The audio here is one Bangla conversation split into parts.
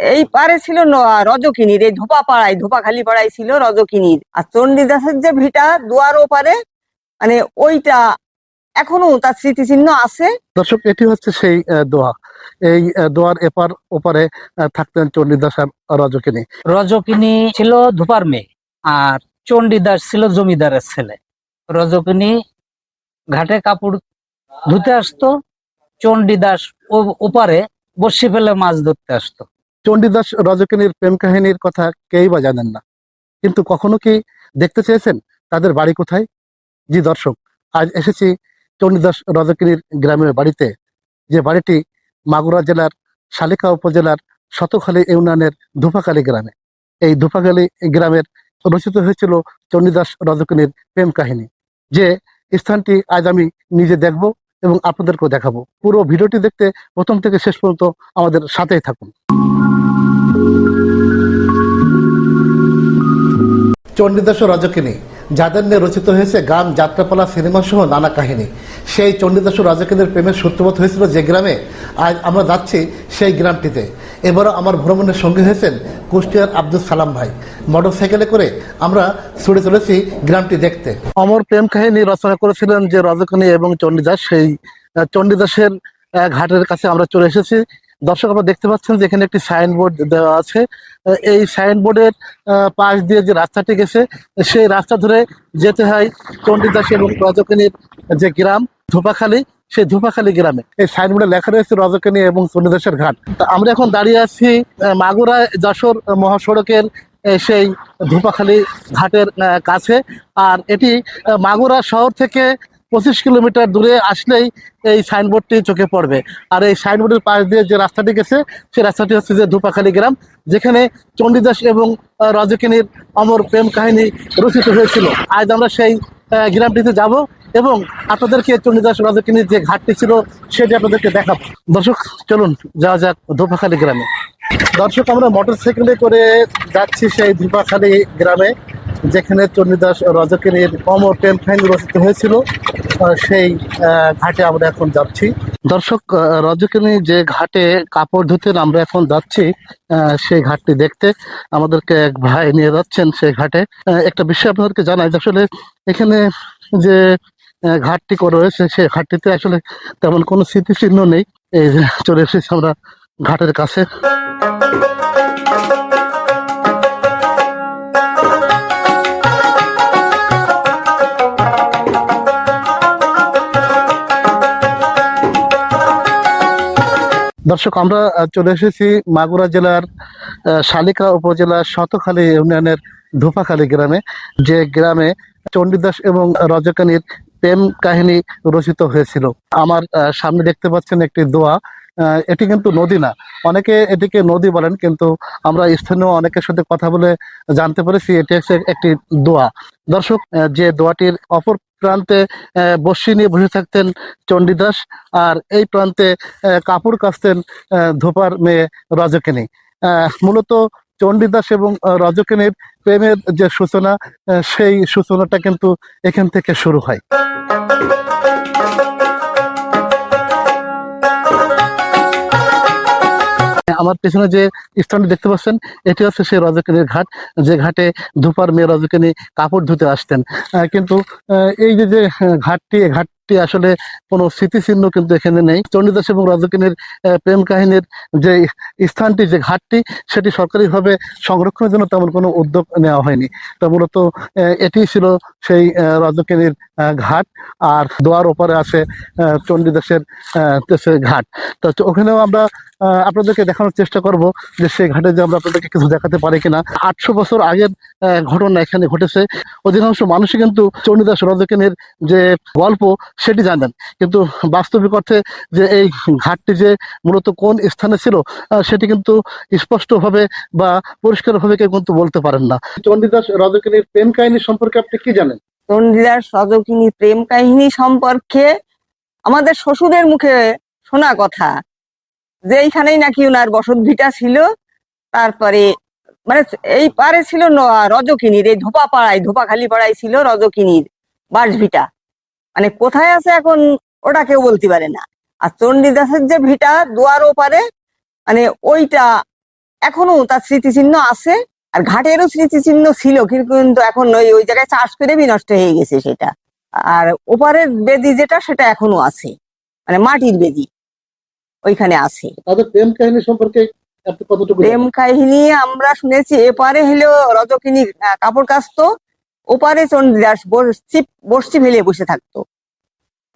এই পারে ছিল ন- রজকিনীর এই ধোপা পাড়ায় ধোপাখালি পাড়ায় ছিল রজকিনীর। আর চণ্ডীদাসের যে ভিটা দুয়ার ওপারে মানে ওইটা এখনও তার স্মৃতিচিহ্ন আছে। দর্শক এটি হচ্ছে সেই আহ, দোয়া। এই দোয়ার এপার ওপারে থাকতেন চণ্ডীদাস আর রজকিনী। রজকিনী ছিল ধূপার মেয়ে আর চণ্ডীদাস ছিল জমিদারের ছেলে। রজকিনী ঘাটে কাপড় ধুতে আসতো চণ্ডীদাস ও- ওপারে বসি ফেলে মাছ ধরতে আসতো। চণ্ডীদাস রজকিনীর প্রেম কাহিনীর কথা কেই বা জানেন না। কিন্তু কখনো কি দেখতে চেয়েছেন? তাদের বাড়ি কোথায়? জি দর্শক, আজ এসেছি চণ্ডীদাস রজকিনীর গ্রামের বাড়িতে। যে বাড়িটি মাগুরা জেলার শালিকা উপজেলার শতখালী ইউনিয়নের ধুপাখালী গ্রামে। এই ধুপাখালী গ্রামের রচিত হয়েছিল চণ্ডীদাস রজকিনীর প্রেম কাহিনী। যে স্থানটি আজ আমি নিজে দেখব এবং আপনাদেরকেও দেখাবো। পুরো ভিডিওটি দেখতে প্রথম থেকে শেষ পর্যন্ত আমাদের সাথেই থাকুন। চণ্ডীদাস ও রজকিনী যাদের নিয়ে রচিত হয়েছে গান, যাত্রাপালা, সিনেমা সহ নানা কাহিনী। সেই চণ্ডীদাস ও রজকিনীর প্রেমের সূত্রপাত হয়েছিল যে গ্রামে। আজ আমরা যাচ্ছি সেই গ্রামটিতে। এবারও আমার ভ্রমণের সঙ্গী হয়েছেন কুষ্টিয়ার আব্দুল সালাম ভাই। মোটর সাইকেলে করে আমরা ছুটে চলেছি গ্রামটি দেখতে। অমর প্রেম কাহিনী রচনা করেছিলেন যে রজকিনী এবং চণ্ডীদাস। সেই চণ্ডীদাসের ঘাটের কাছে আমরা চলে এসেছি। দর্শক আপনারা দেখতে পাচ্ছেন যে এখানে একটি সাইনবোর্ড দেওয়া আছে। এই সাইনবোর্ডের পাশ দিয়ে যে রাস্তাটি গেছে, সেই রাস্তা ধরে যেতে হয় চণ্ডীদাস এবং রজকিনীর যে গ্রাম, ধোপাখালী, সেই ধোপাখালী গ্রামে। এই সাইনবোর্ডে লেখা রয়েছে রজকিনী এবং চণ্ডীদাসের ঘাট। আমরা এখন দাঁড়িয়ে আছি মাগুরা যশোর মহাসড়কের সেই ধোপাখালী ঘাটের কাছে। আর এটি মাগুরা শহর থেকে পঁচিশ কিলোমিটার দূরে আসলেই এই সাইনবোর্ডটি চোখে পড়বে। আর এই সাইনবোর্ডের পাশ দিয়ে যে রাস্তাটি গেছে, সেই রাস্তাটি হচ্ছে যে ধোপাখালী গ্রাম, যেখানে চণ্ডীদাস এবং রজকিনীর অমর প্রেম কাহিনী রচিত হয়েছিল। আজ আমরা সেই গ্রামটিতে যাব এবং আপনাদেরকে চণ্ডীদাস রজকিনীর যে ঘাটটি ছিল সেটি আপনাদেরকে দেখাবো। দর্শক, চলুন, যাওয়া যাক ধোপাখালী গ্রামে। দর্শক, আমরা মোটর সাইকেলে করে যাচ্ছি সেই ধোপাখালী গ্রামে। যেখানে চণ্ডীদাস রজকিনীর অমর কাহিনী রচিত হয়েছিল সেই ঘাটে আমরা এখন যাচ্ছি। দর্শক রজকিনী যে ঘাটে কাপড় ধুতেন আমরা এখন যাচ্ছি সেই ঘাটটি দেখতে আমাদেরকে এক ভাই নিয়ে যাচ্ছেন সেই ঘাটে। একটা বিষয় আপনাদেরকে জানাই, আসলে এখানে যে ঘাটটি রয়েছে সেই ঘাটটিতে আসলে তেমন কোনো স্মৃতিচিহ্ন নেই। এই চলে এসেছি আমরা ঘাটের কাছে। দর্শক, আমরা চলে এসেছি মাগুরা জেলার শালিকা উপজেলার শতখালী ইউনিয়নের ধোপাখালী গ্রামে, যে গ্রামে চণ্ডীদাস এবং রজকানীর প্রেম কাহিনী রচিত হয়েছিল। আমার সামনে দেখতে পাচ্ছেন একটি দোয়া এটি কিন্তু নদী না। অনেকে এটিকে নদী বলেন, কিন্তু আমরা স্থানীয় অনেকের সাথে কথা বলে জানতে পেরেছি, এটি হচ্ছে একটি দোয়া। দর্শক যে দোয়াটির অপর প্রান্তে বসি নিয়ে বসে থাকতেন চণ্ডীদাস আর এই প্রান্তে কাপড় কাচতেন ধোপার মেয়ে রজকিনী। মূলত চণ্ডীদাস এবং রজকিনীর প্রেমের যে সূচনা সেই সূচনাটা কিন্তু এখান থেকে শুরু হয়। আমার পেছনে যে স্থানটি দেখতে পাচ্ছেন, এটি হচ্ছে সেই রজকিনীর ঘাট। যে ঘাটে ধূপার মেয়ে রজকিনী কাপড় ধুতে আসতেন। কিন্তু এই যে যে ঘাটটি ঘাটটি আসলে কোনো স্মৃতিচিহ্ন কিন্তু এখানে নেই। চণ্ডীদাস এবং রজকিনীর প্রেম কাহিনীর যে স্থানটি, যে ঘাটটি, সেটি সরকারিভাবে সংরক্ষণের জন্য তেমন কোনো উদ্যোগ নেওয়া হয়নি। তো মূলত এটি ছিল সেই রজকিনীর ঘাট। আর দোয়ার ওপারে আছে চণ্ডীদাসের ঘাট। তো ওখানেও আমরা আপনাদেরকে দেখানোর চেষ্টা করব যে সেই ঘাটে যে আমরা আপনাদেরকে কিছু দেখাতে পারি কিনা। আটশো বছর আগের ঘটনা এখানে ঘটেছে। অধিকাংশ মানুষই কিন্তু চণ্ডীদাস রজকিনীর যে গল্প, সেটি জানেন। কিন্তু বাস্তবিক অর্থে যে এই ঘাটটি যে মূলত কোন স্থানে ছিল সেটি কিন্তু স্পষ্টভাবে বা পরিষ্কারভাবে কেউ কিন্তু বলতে পারেন না। চণ্ডীদাস রজকিনীর প্রেম কাহিনী সম্পর্কে আপনি কি জানেন? চণ্ডীদাস রজকিনী প্রেম কাহিনী সম্পর্কে আমাদের শ্বশুরের মুখে শোনা কথা। যে এইখানেই নাকি ওনার বসত ভিটা ছিল, তারপরে মানে এই পারে ছিল রজকিনীর, এই ধোপা পাড়ায় ধোপাখালি পাড়ায় ছিল রজকিনীর বাসভিটা মানে কোথায় আছে এখন, ওটা কেউ বলতে পারে না। আর চণ্ডীদাসের যে ভিটা দুয়ার ওপারে মানে ওইটা এখনও তার স্মৃতিচিহ্ন আছে, আর ঘাটেরও স্মৃতিচিহ্ন ছিল, কিন্তু এখন ওই ওই জায়গায় চাষ করে বিনষ্ট হয়ে গেছে সেটা। আর ওপারের বেদি যেটা, সেটা এখনও আছে। মানে মাটির বেদি। ওইখানে আছে। তাদের প্রেম কাহিনী সম্পর্কে প্রেম কাহিনী আমরা শুনেছি এপারে হলো রজকিনী কাপড় কাচতো ওপারে চণ্ডীদাস বর্ষি বর্ষি ফেলে বসে থাকতো।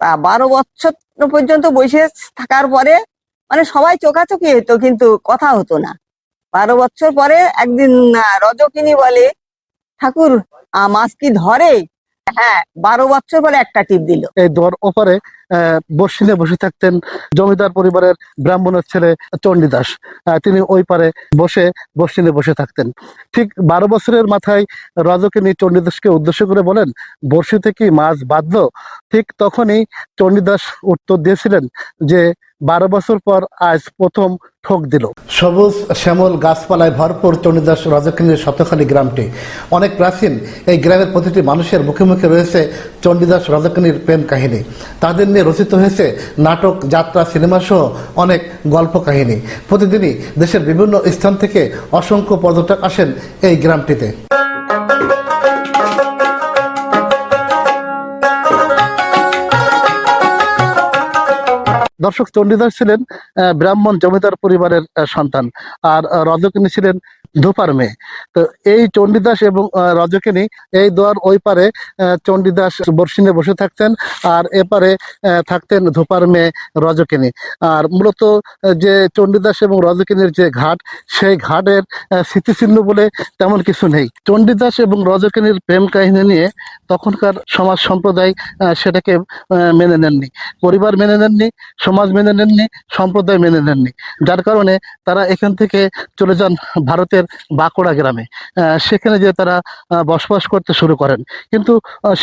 তা বারো বছর পর্যন্ত বসে থাকার পরে মানে সবাই চোখাচোখি হতো কিন্তু কথা হতো না। বারো বছর পরে একদিন রজকিনী বলে ঠাকুর মাছ কি ধরে? হ্যাঁ বারো বছর পরে একটা টিপ দিল। এই দর ওপারে আহ, বসে থাকতেন জমিদার পরিবারের ব্রাহ্মণের ছেলে চণ্ডীদাস তিনি ওই পারে বসে বর্ষিনে বসে থাকতেন। ঠিক বারো বছরের মাথায় রজকিনী চণ্ডীদাসকে উদ্দেশ্য করে বলেন বর্ষিতে কি মাছ বাঁধলো? ঠিক তখনই চণ্ডীদাস উত্তর দিয়েছিলেন যে বারো বছর পর আজ প্রথম ঠোক দিল। সবুজ শ্যামল গাছপালায় ভরপুর চণ্ডীদাস রজকিনীর শতখালী গ্রামটি। অনেক প্রাচীন এই গ্রামের প্রতিটি মানুষের মুখে মুখে রয়েছে চণ্ডীদাস রজকিনীর প্রেম কাহিনী। তাদের নিয়ে রচিত হয়েছে নাটক, যাত্রা, সিনেমা সহ অনেক গল্প কাহিনী। প্রতিদিনই দেশের বিভিন্ন স্থান থেকে অসংখ্য পর্যটক আসেন এই গ্রামটিতে। দর্শক চণ্ডীদাস ছিলেন ব্রাহ্মণ জমিদার পরিবারের সন্তান। আর রজকিনী ছিলেন ধোপার মেয়ে তো এই চণ্ডীদাস এবং রজকিনী এই দোয়ার ওই পারে চণ্ডীদাস বর্ষিনে বসে থাকতেন আর এপারে থাকতেন ধোপার মেয়ে রজকিনী। আর মূলত যে চণ্ডীদাস এবং রজকিনীর যে ঘাট, সেই ঘাটের স্মৃতিচিহ্ন বলে তেমন কিছু নেই। চণ্ডীদাস এবং রজকিনীর প্রেম কাহিনী নিয়ে তখনকার সমাজ সম্প্রদায় সেটাকে মেনে নেননি। পরিবার মেনে নেননি, সমাজ মেনে নেননি, সম্প্রদায় মেনে নেননি। যার কারণে তারা এখান থেকে চলে যান ভারতের বাঁকুড়া গ্রামে। সেখানে যে তারা বসবাস করতে শুরু করেন। কিন্তু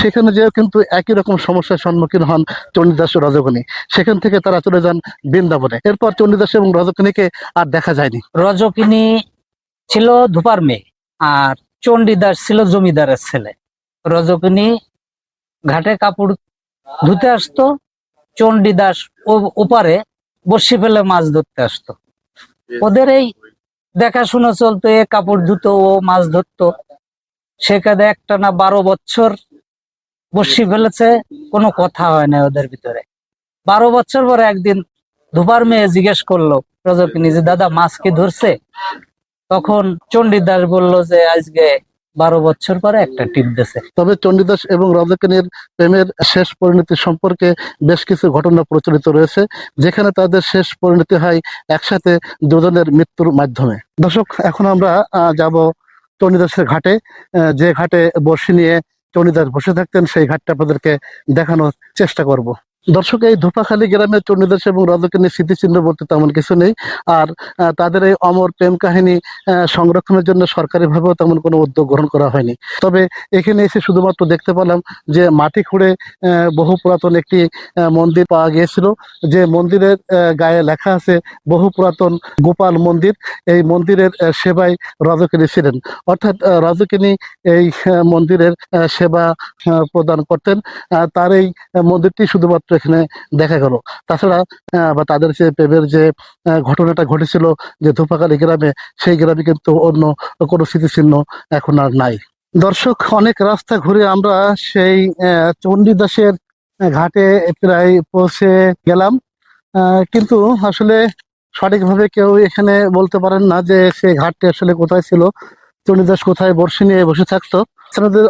সেখানে যেও কিন্তু একই রকম সমস্যার সম্মুখীন হন চণ্ডীদাস রজকিনী সেখান থেকে তারা চলে যান বৃন্দাবনে। এরপর চণ্ডীদাস এবং রজকিনীকে আর দেখা যায়নি। রজকিনী ছিল ধুপার মেয়ে, আর চণ্ডীদাস ছিল জমিদারের ছেলে। রজকিনী ঘাটে কাপড় ধুতে আসতো চণ্ডীদাস ওপারে বসি ফেলে মাছ ধরতে আসতো। ওদের এই দেখাশোনা চলতো, এ কাপড় ধুতো, ও মাছ ধরতো। সেখানে একটা না বারো বছর বসি ফেলেছে, কোনো কথা হয় না ওদের ভিতরে। বারো বছর পরে একদিন ধুবার মেয়ে জিজ্ঞেস করল রজকিনী যে দাদা, মাছ কি ধরছে? তখন চণ্ডীদাস বলল যে, আজকে বারো বছর পরে একটা টিপ দিছে। তবে চণ্ডীদাস এবং রজকিনীর প্রেমের শেষ পরিণতি সম্পর্কে বেশ কিছু ঘটনা প্রচলিত রয়েছে, যেখানে তাদের শেষ পরিণতি হয় একসাথে দুজনের মৃত্যুর মাধ্যমে। দর্শক, এখন আমরা যাব চণ্ডীদাসের ঘাটে। যে ঘাটে বর্ষি নিয়ে চণ্ডীদাস বসে থাকতেন, সেই ঘাটটা আপনাদেরকে দেখানোর চেষ্টা করব। দর্শক, এই ধোপাখালী গ্রামের চণ্ডীদাস এবং রজকিনীর স্মৃতিচিহ্ন বলতে তেমন কিছু নেই। আর তাদের এই অমর প্রেম কাহিনী সংরক্ষণের জন্য সরকারিভাবেও তেমন কোনো উদ্যোগ গ্রহণ করা হয়নি। তবে এখানে এসে শুধুমাত্র দেখতে পেলাম যে মাটি খুঁড়ে বহু পুরাতন একটি মন্দির পাওয়া গিয়েছিল। যে মন্দিরের গায়ে লেখা আছে, বহু পুরাতন গোপাল মন্দির। এই মন্দিরের সেবায় রজকিনী ছিলেন। অর্থাৎ রজকিনী এই মন্দিরের সেবা প্রদান করতেন। তার এই মন্দিরটি শুধুমাত্র এখানে দেখা গেল। তাছাড়া বা তাদের যে প্রেমের যে ঘটনাটা ঘটেছিল যে ধূপাকালী গ্রামে, সেই গ্রামে কিন্তু অন্য কোনো স্মৃতিচিহ্ন এখন আর নাই। দর্শক, অনেক রাস্তা ঘুরে আমরা সেই চণ্ডীদাসের ঘাটে প্রায় পৌঁছে গেলাম। কিন্তু আসলে সঠিকভাবে কেউ এখানে বলতে পারেন না যে সেই ঘাটটি আসলে কোথায় ছিল। চণ্ডীদাস কোথায় বর্ষি নিয়ে বসে থাকতো।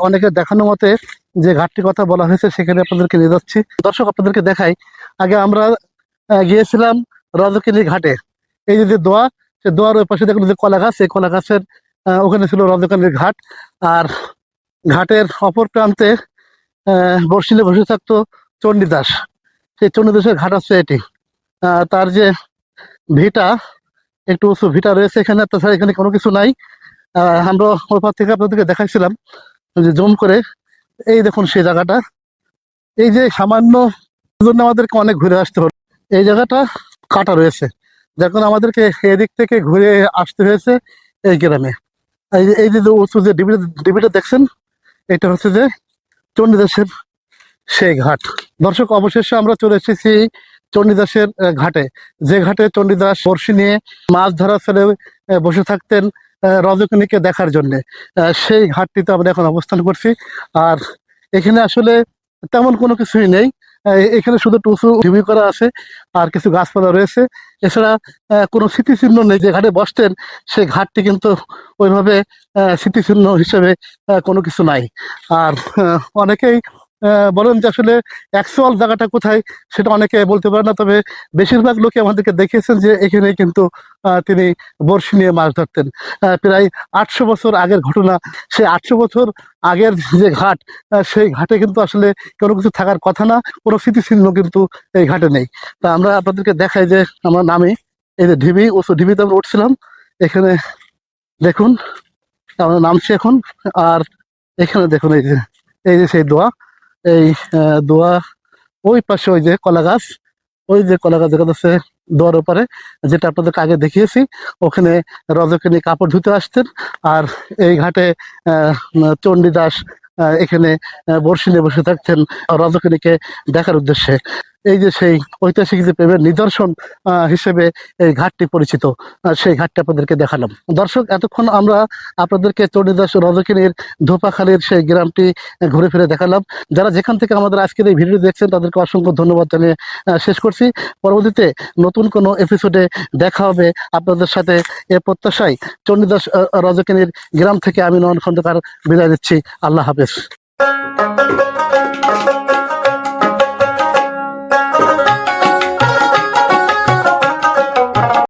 অনেকে দেখানো মতে যে ঘাটটির কথা বলা হয়েছে, সেখানে আপনাদেরকে নিয়ে যাচ্ছি। দর্শক, আপনাদেরকে দেখাই, আগে আমরা গিয়েছিলাম রজকিনী ঘাটে। এই যে দোয়া, সে দোয়ার ওই পাশে দেখুন যে কলা গাছ এই কলা গাছের ওখানে ছিল রজকানির ঘাট। আর ঘাটের অপর প্রান্তে বর্ষিলে বসে থাকতো চণ্ডীদাস সেই চণ্ডীদাসের ঘাট আছে এটি। তার যে ভিটা, একটু উঁচু ভিটা রয়েছে এখানে, তাছাড়া এখানে কোনো কিছু নাই। আমরা ওই পার থেকে আপনাদেরকে দেখাইছিলাম যে জুম করে এই দেখুন সেই জায়গাটা। এই যে সামান্য জন্য আমাদেরকে অনেক ঘুরে আসতে হলো। এই জায়গাটা কাটা রয়েছে। কারণে আমাদেরকে এদিক থেকে ঘুরে আসতে হয়েছে এই গ্রামে। এই যে এই যে উঁচু যে ডিবিটা ডিবিটা দেখছেন, এটা হচ্ছে যে চণ্ডীদাসের সেই ঘাট। দর্শক, অবশেষে আমরা চলে এসেছি চণ্ডীদাসের ঘাটে। যে ঘাটে চণ্ডীদাস বর্ষি নিয়ে মাছ ধরা ছেলে বসে থাকতেন রজকিনীকে দেখার জন্য। সেই ঘাটটিতে আমরা এখন অবস্থান করছি। আর এখানে আসলে তেমন কোনো কিছুই নেই। এখানে শুধু টুসু ঢিবি করা আছে আর কিছু গাছপালা রয়েছে। এছাড়া কোনো স্মৃতিচিহ্ন নেই। যে ঘাটে বসতেন, সেই ঘাটটি কিন্তু ওইভাবে স্মৃতিচিহ্ন হিসেবে কোনো কিছু নাই। আর অনেকেই বলেন যে আসলে অ্যাকচুয়াল জায়গাটা কোথায় সেটা অনেকে বলতে পারে না, তবে বেশিরভাগ লোকে আমাদেরকে দেখিয়েছেন যে এখানে কিন্তু তিনি বড়শি নিয়ে মাছ ধরতেন। প্রায় আটশো বছর আগের ঘটনা, সেই আটশো বছর আগের যে ঘাট সেই ঘাটে কিন্তু আসলে কোনো কিছু থাকার কথা না, কোনো স্মৃতিচিহ্ন কিন্তু এই ঘাটে নেই। তা আমরা আপনাদেরকে দেখাই যে আমরা নামি, এই যে ঢিবি উঁচু ঢিবিতে আমরা উঠছিলাম, এখানে দেখুন আমরা নামছি এখন, আর এখানে দেখুন এই যে এই যে সেই দোয়া। এই দোয়া, ওই পাশে ওই যে কলা গাছ, ওই যে কলা গাছ দেখা যাচ্ছে দোয়ার ওপারে, যেটা আপনাদেরকে আগে দেখিয়েছি। ওখানে রজকিনী কাপড় ধুতে আসতেন আর এই ঘাটে চণ্ডীদাস এখানে নিয়ে বসে থাকতেন রজকিনীকে দেখার উদ্দেশ্যে। এই যে সেই ঐতিহাসিক যে প্রেমের নিদর্শন হিসেবে এই ঘাটটি পরিচিত সেই ঘাটটি আপনাদেরকে দেখালাম। দর্শক, এতক্ষণ আমরা আপনাদেরকে চণ্ডীদাস রজকিনীর ধোপাখালীর সেই গ্রামটি ঘুরে ফিরে দেখালাম। যারা যেখান থেকে আমাদের আজকের এই ভিডিও দেখছেন, তাদেরকে অসংখ্য ধন্যবাদ জানিয়ে শেষ করছি। পরবর্তীতে নতুন কোনো এপিসোডে দেখা হবে আপনাদের সাথে এ প্রত্যাশায় চণ্ডীদাস রজকিনীর গ্রাম থেকে আমি নয়ন খন্দকার বিদায় দিচ্ছি আল্লাহ হাফেজ।